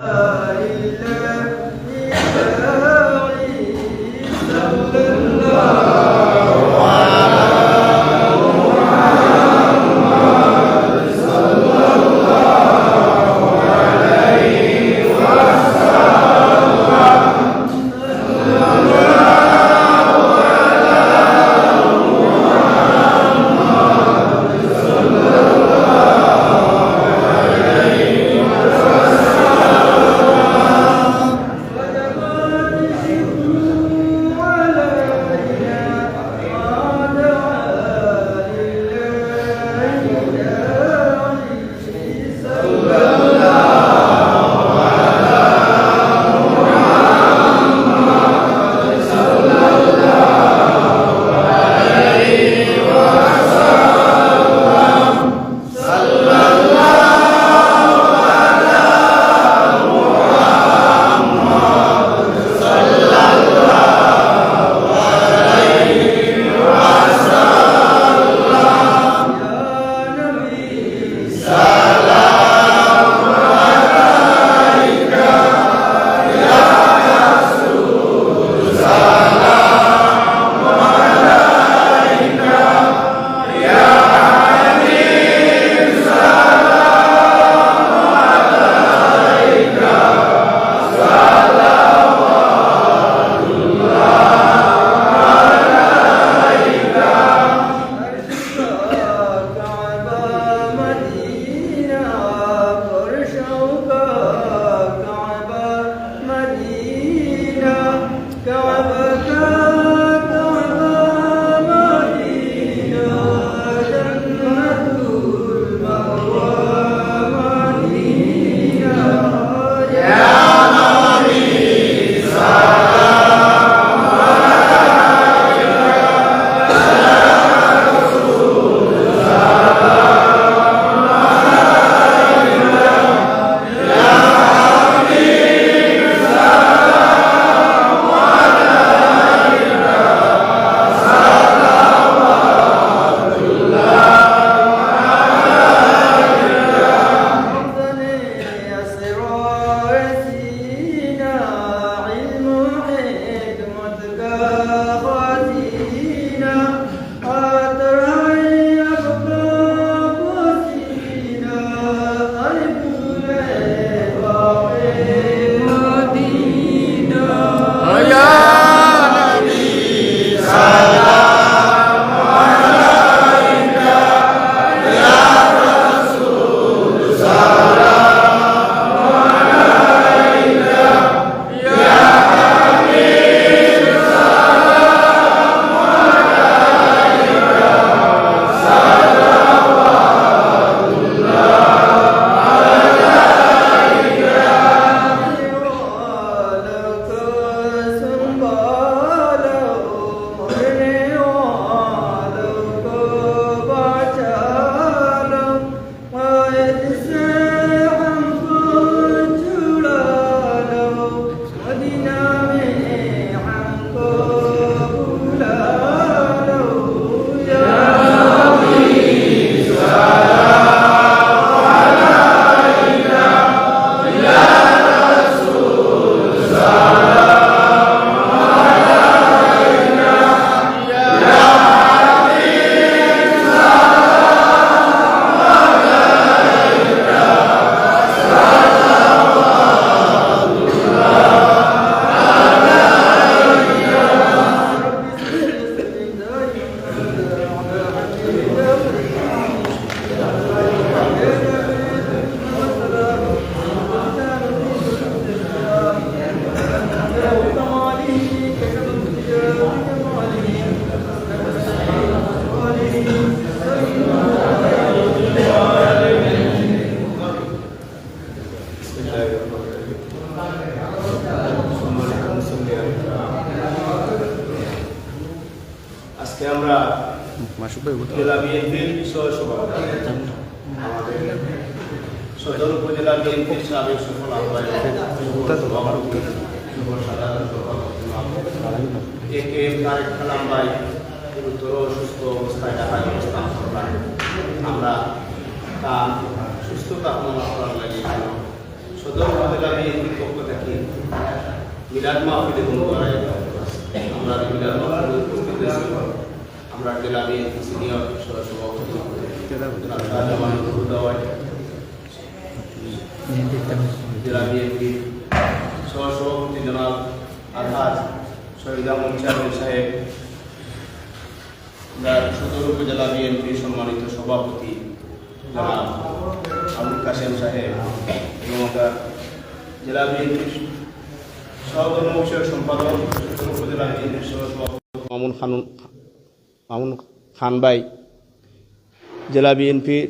আজকে জেলা বিএনপির সহসভাপতি আমাদের সদর উপজেলা বিএনপির সাবেক সফল আহ্বায়ক সাধারণ সভাপতি এ কে এম তারেক কালাম ভাই গুরুতর অসুস্থ অবস্থায় ঢাকায় অবস্থান করলাম আমরা তার সুস্থতা কামনা করার লাগে সদর উপজেলা বিএনপি মিলাদ মাহফিলে কোনো করা আমরা মিলাদ মাহফিলে উপস্থিত আমরা জেলা বিএনপি সিনিয়র সভাপতি জেলা বিএনপি সহসভাপতি জনাব আলহাজ শহীদ চেয়ারম্যান সাহেব সদর উপজেলা সম্মানিত সভাপতি জনাব আবুল কাশেম সাহেব, এবং আমরা জেলা বিএনপির সহকর্ম সম্পাদক উপজেলা বিএনপির সহসভাপতি মামুন খান মামুন খান ভাই, জেলা বিএনপির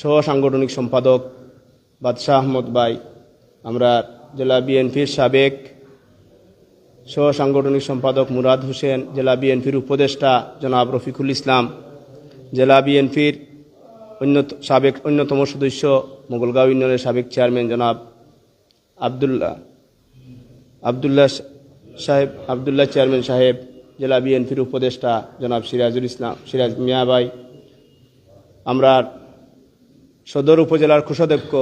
সহ সাংগঠনিক সম্পাদক বাদশাহ আহমদ ভাই, আমরা জেলা বিএনপির সাবেক সহ সাংগঠনিক সম্পাদক মুরাদ হোসেন, জেলা বিএনপির উপদেষ্টা জনাব রফিকুল ইসলাম, জেলা বিএনপির অন্য সাবেক অন্যতম সদস্য মোগলগাঁও ইউনিয়নের সাবেক চেয়ারম্যান জনাব আবদুল্লাহ আবদুল্লাহ সাহেব, আবদুল্লাহ চেয়ারম্যান সাহেব জেলা বিএনপির উপদেষ্টা জনাব সিরাজুল ইসলাম, সিরাজ মিয়া ভাই। আমরা সদর উপজেলার কোষাধ্যক্ষ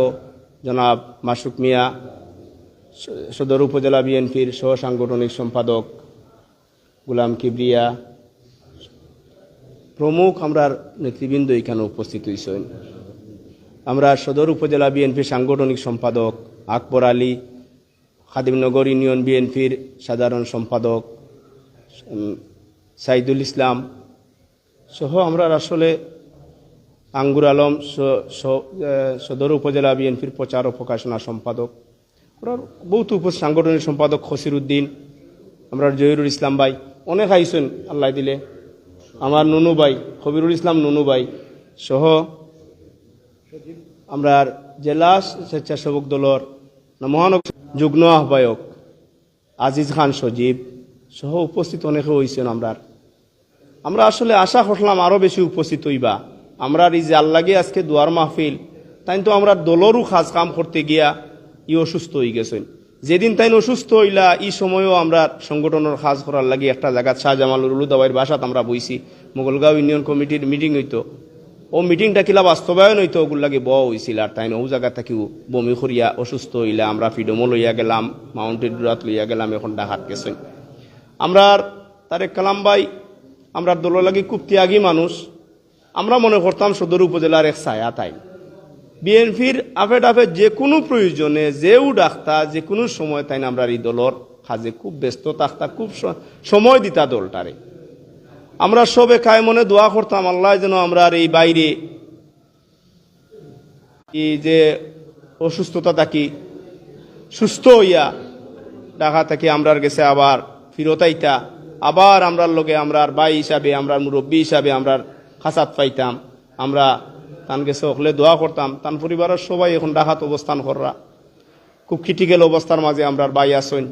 জনাব মাসুক মিয়া, সদর উপজেলা বিএনপির সহ সাংগঠনিক সম্পাদক গুলাম কিবরিয়া। প্রমুখ আমরা নেতৃবৃন্দ এখানে উপস্থিত হয়েছেন আমরা সদর উপজেলা বিএনপির সাংগঠনিক সম্পাদক আকবর আলী, খাদিমনগর ইউনিয়ন বিএনপির সাধারণ সম্পাদক সাইদুল ইসলাম সহ আমরা আসলে আঙ্গুর আলম সদর উপজেলা বিএনপির প্রচার ও প্রকাশনা সম্পাদক আমরা বহুত উপ সাংগঠনিক সম্পাদক খসির উদ্দিন, আমরা জহিরুল ইসলাম ভাই, অনেক আইসেন আল্লাহ দিলে। আমার নুনু ভাই, খবিরুল ইসলাম নুনু ভাই সহ আমরা জেলা স্বেচ্ছাসেবক দলর মহানগর যুগ্ম আহ্বায়ক আজিজ খান সজীব সহ উপস্থিত অনেকে হয়েছেন আমরা। আমরা আসলে আশা করলাম আরও বেশি উপস্থিত হইবা। আমরা এই যে আল্লাগে আজকে দুয়ার মাহফিল, তাই তো আমরা দলরও খাস কাম করতে গিয়া ই অসুস্থ হয়ে গেছেন। যেদিন তাই অসুস্থ হইলা এই সময়ও আমরা সংগঠনের কাজ করার লাগে একটা জায়গা শাহজামাল উলুদাবাইয়ের বাসাত আমরা বইছি। মোগলগাঁও ইউনিয়ন কমিটির মিটিং হইতো। ও মিটিংটা কিলা বাস্তবায়ন হইতো, ওগুলো লাগে ব হয়েছিল আর তাই ও জায়গা থাকিও বমি করিয়া অসুস্থ হইলা, আমরা ফিডমো লইয়া গেলাম, মাউন্টেন ডুরাত লইয়া গেলাম, এখন ডাকাত গেছেন। আমরা তারেক কালাম ভাই আমরা দল লাগি খুব ত্যাগী মানুষ। আমরা মনে করতাম সদর উপজেলার এক ছায়া তাই। বিএনপির আফে ডাফে যে কোনো প্রয়োজনে যেও ডাক্তা যে কোনো সময় তাই না আমরা এই দলর কাজে খুব ব্যস্ত থাকতা, খুব সময় দিতা দলটারে। আমরা সবে খায় মনে দোয়া করতাম, আল্লাহ যেন আমরা এই বাইরে এই যে অসুস্থতা থাকি, সুস্থ হইয়া ঢাকা থেকে আমরার গেছে আবার ফিরত আইতা আবার আমরার লগে আমরার ভাই হিসাবে, আমরার মুরব্বী হিসাবে আমরার খাসাত পাইতাম। আমরা তান গেছে দোয়া করতাম। তান পরিবারের সবাই এখন ডাকাত অবস্থান কররা। খুব ক্রিটিক্যাল অবস্থার মাঝে আমরার বাই আসইন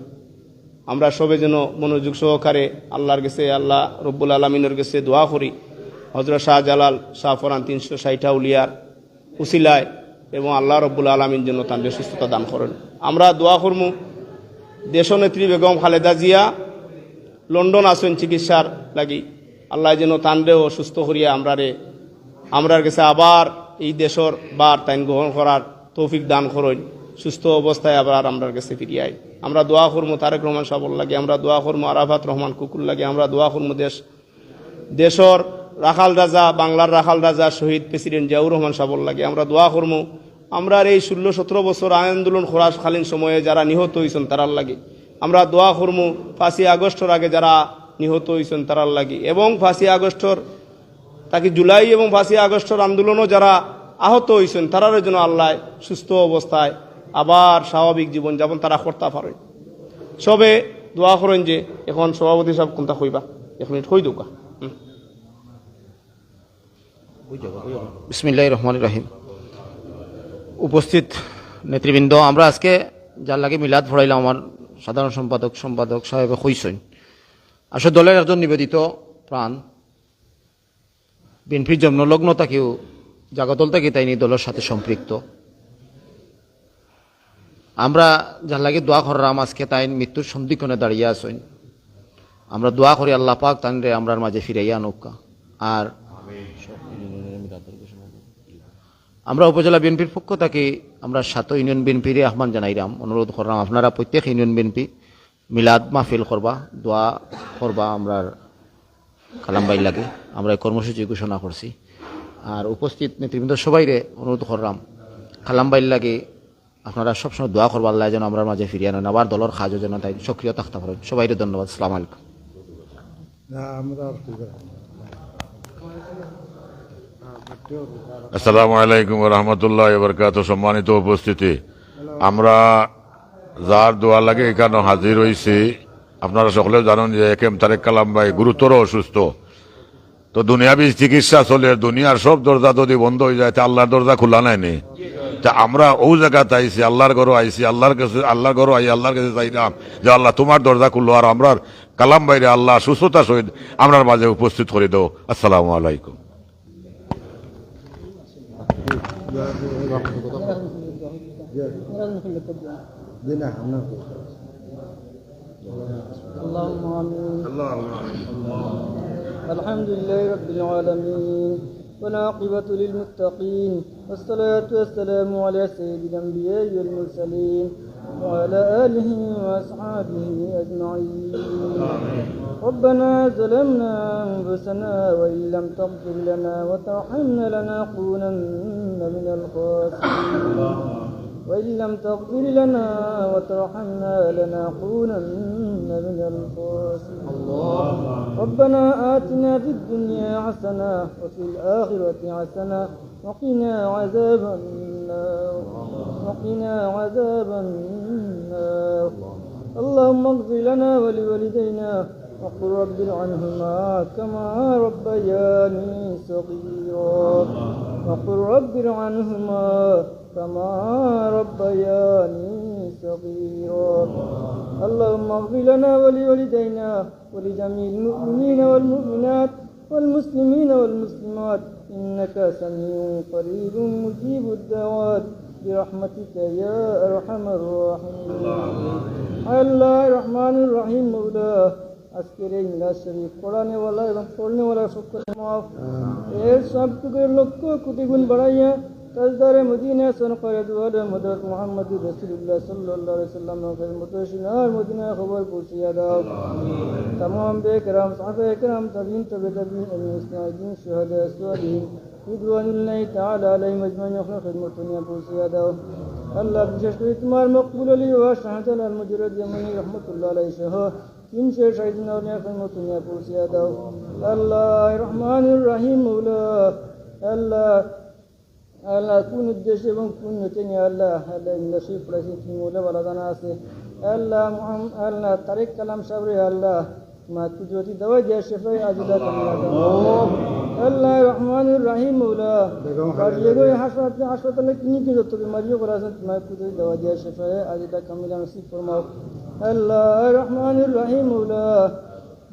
আমরা সবে যেন মনোযোগ সহকারে আল্লাহর গেছে আল্লাহ রব্বুল আলমিনের গেছে দোয়া করি। হজরত শাহজালাল শাহ ফরান তিনশো ষাটটা উলিয়ার উসিলায় এবং আল্লাহ রব্বুল আলমিন জন্য তাদের সুস্থতা দান করেন। আমরা দোয়া করমু। দেশনেত্রী বেগম খালেদা জিয়া লন্ডন আসেন চিকিৎসার লাগি। আল্লাহ যেন তানরেও সুস্থ করিয়া আমরারে, আমরার কাছে আবার এই দেশর বার তাইন গ্রহণ করার তৌফিক দান করেন। সুস্থ অবস্থায় আবার আমরার কাছে ফিরিয়াই আমরা দোয়া করব তারেক রহমান সাবল লাগে, আমরা দোয়া করব আরাফাত রহমান কুকুর লাগে, আমরা দোয়া করব দেশ, দেশর রাখাল রাজা, বাংলার রাখাল রাজা শহীদ প্রেসিডেন্ট জিয়াউর রহমান সাবল লাগে আমরা দোয়া করব আমরা এই ষোলো সতেরো বছর আন্দোলন খোরাসকালীন সময়ে যারা নিহত হয়েছেন তারার লাগে আমরা দোয়া করব ফাঁসি আগস্টর আগে যারা নিহত হয়েছেন তারার লাগে। এবং ফাঁসি আগস্টর, তাকে জুলাই এবং ফাঁসি আগস্টর আন্দোলনও যারা আহত হয়েছেন তারার জন্য আল্লাহ সুস্থ অবস্থায় আবার স্বাভাবিক জীবনযাপন তারা করতে পারে সবে দোয়া করেন যে, এখন সভাপতি সাহেব কোনটা হইবা এক মিনিট কই দোকা? বিসমিল্লাহ রহমান রাহিম। উপস্থিত নেতৃবৃন্দ, আমরা আজকে যার লাগে মিলাদ ভরাইলাম আমার সাধারণ সম্পাদক সম্পাদক সাহেব কইসইন আসলে দলের একজন নিবেদিত প্রাণ, বিএনপির জন্মলগ্ন তাকেও জাগতল থেকে তাই দলের সাথে সম্পৃক্ত। আমরা যার লাগে দোয়া করলাম আজকে তাই মৃত্যুর সন্ধিক্ষণে দাঁড়িয়ে আসইন আমরা দোয়া করি আল্লাহ পাক তানরে আমরার মাঝে ফিরাইয়া নৌকা আর আমরা উপজেলা বিএনপির পক্ষ থেকে আমরা সাত ইউনিয়ন বিএনপির আহ্বান জানাইলাম অনুরোধ করলাম আপনারা প্রত্যেক ইউনিয়ন বিএনপি মিলাদ মাহফিল করবা, দোয়া করবা আমরা কালামবাই লাগে। আমরা এই কর্মসূচি ঘোষণা করছি। আর উপস্থিত নেতৃবৃন্দ সবাইরে অনুরোধ করলাম কালামবাইল লাগে আপনারা সবসময় দোয়া করবা, আল্লাহ যেন আমরা মাঝে ফিরিয়ে আনেন আবার দলের কাজও যেন তাই সক্রিয় থাকতে পারেন। সবাইরে ধন্যবাদ সালাম আলাইকুম। আসসালামু আলাইকুম রহমতুল্লাহ বরকাত সম্মানিত উপস্থিতি। আমরা যার দোয়া লাগে এখানে হাজির হয়েছি আপনারা সকলেও জানেন যে একেম তারেক কালাম ভাই গুরুতর অসুস্থ। তো দুনিয়াবি চিকিৎসা চলে, দুনিয়ার সব দরজা যদি বন্ধ হয়ে যায়, তা আল্লাহর দরজা খোলা নাইনি তা আমরা ও জায়গাতে আইছি, আল্লাহর ঘরও আইছি, আল্লাহর কাছে, আল্লাহর ঘরও আই, আল্লাহর কাছে চাইলাম যে আল্লাহ তোমার দরজা খুললো আর আমরা কালাম বাইরে আল্লাহ সুস্থতা সহিত আমরার মাঝে উপস্থিত করে দাও। আসসালামু আলাইকুম। اللهم آمين. الحمد لله رب العالمين. والعاقبة للمتقين والصلاة والسلام على سيد الأنبياء والمرسلين وعلى آله وأصحابه أجمعين. ربنا ظلمنا أنفسنا وإن لم تغفر لنا وترحمنا لنكونن من الخاسرين. وإن لم تغفر لنا وترحمنا لنكونن من الخاسرين. ربنا آتنا في الدنيا حسنة وفي الآخرة حسنة وقنا عذاب النار. وقنا عذاب النار. اللهم اغفر لنا ولوالدينا وقل رب ارحمهما كما ربياني صغيرا. وقل رب ارحمهما كما ربياني صغيرا اللهم اغفر لنا ولوالدينا ولجميع المؤمنين والمؤمنات والمسلمين والمسلمات إنك سميع قريب مجيب الدعوات برحمتك يا أرحم الراحمين الله الرحمن الرحيم مولاه আজকের এই মিলাদ শরীফ পড়ানেওয়ালা এবং পড়নেওয়ালা সকল মাফ এর সবটুকুর লক্ষ্য কোটি গুণ বাড়াইয়া تجدار مدينة سنقر دوار مدرس محمد رسول الله صلى الله عليه وسلم نوفل متوشنار مدينة خبر پوشیا داو تمام بے کرام صحابہ اکرام تبین تبی تبین امین اسنائدین شہدہ اسوالین رضوان الله تعالى عليهم اجمعين وخلق المرتنيا بوسيا داو الله বিশেষ করে তোমার মকবুল علی ও শাহজালাল আল মুজরদ ইয়ামানি রহমাতুল্লাহ আলাইহি সহ তিন শেষ আইদিন নেক মতুনিয়া পৌঁছিয়া দাও اللہ الرحمن الرحیم مولا. اللہ আল্লাহ কোন উদ্দেশ্য এবং কোন হতে নিয়ে আল্লাহ আল্লাহ নসিব পড়েছে তুমি মৌলা বলা জানা আছে আল্লাহ মোহাম্মদ আল্লাহ তারেক কালাম সাবরে আল্লাহ মা কুদরতি দওয়া দিয়া শেফাই আজিলা কামিলা আল্লাহ রহমানুর রাহিম মৌলা বাড়িয়ে হাসপাতালে হাসপাতালে ক্লিনিকে যত বিমারিও করা আছে তোমার কুদরতি দওয়া দিয়া শেফাই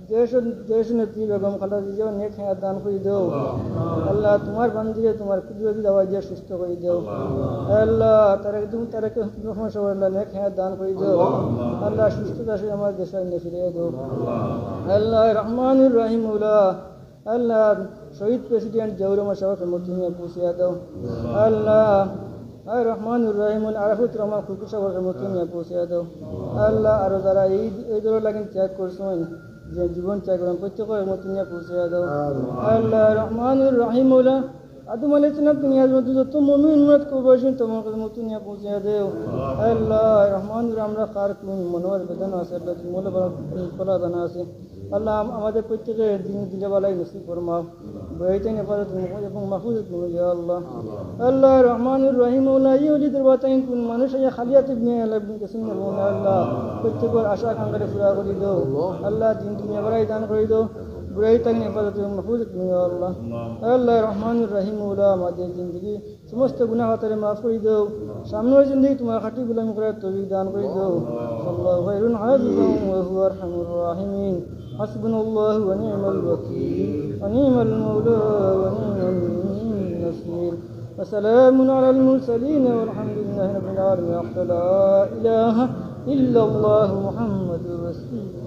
নেত্রী বেগম খালা দিয়েও নেক হায়াত দান করে দেও। আল্লাহ। তোমার বান্দিরে তোমার কুদরতি দাওয়া দিয়ে সুস্থ করে দেও। আল্লাহ। তারা তুমি তারা সবাই আল্লাহ নেক হায়াত দান করে দেও। আল্লাহ। সুস্থতা সে আমার দেশের ফিরিয়ে দেও। আল্লাহ। রহমানুর রাহিমুল্লাহ আল্লাহ শহীদ প্রেসিডেন্ট জৌরমা সাহেব মতুমিয়া পৌঁছিয়া দাও। আল্লাহ। আর রহমানুর রাহিমুল আরাফুত রহমান খুকু সাহেবের মতুমিয়া পৌঁছিয়া দাও। আল্লাহ। আরও যারা এই এই দলের লাগিন ত্যাগ করছেন যে জীবন ত্যাগ করেন প্রত্যেকের মতুমিয়া পৌঁছিয়া দাও আল্লাহ রহমানুর রাহিমুল্লাহ আদম আলাইহিস সালাম তুমি আজ মধ্যে যত মুমিন মুরাদ করবেন তোমার কাছে মতো নিয়ে পৌঁছে দেও আল্লাহ রহমান আমরা কার কোন মনোয়ার বেদনা আছে আল্লাহ তুমি মোলা বলা জানা আছে আল্লাহ আমাদের প্রত্যেকের দিন দিলে বেলায় নসিব ফরমাও বইতে নেপালত এবং মাহফুজ তুমি ইয়া আল্লাহ। আল্লাহ রহমানুর রহিমউল্লাহ ইউলিদের বাতাইন কোন মানুষ ইয়া খালিয়াত ইবনে আল্লাহ ইবনে কাসিম নবুনা আল্লাহ প্রত্যেকের আশা আকাঙ্ক্ষা পুরা করে দাও আল্লাহ দিন দুনিয়া বড়াই দান করে দাও বুড়াই তাকে হেফাজত এবং মাহফুজ তুমি আল্লাহ। আল্লাহ রহমান রহিম উল্লাহ আমাদের জিন্দগি সমস্ত গুনাহ হাতারে মাফ করে দাও সামনের জিন্দগি তোমার খাটি গুলামি করার তৌফিক দান করে দাও আল্লাহ খায়রুন হাফিজান ওয়া হুয়া আরহামুর রাহিমিন। حسبنا الله ونعم الوكيل. ونعم المولى ونعم النصير. وسلام على المرسلين والحمد لله رب العالمين. لا إله إلا الله محمد رسول الله.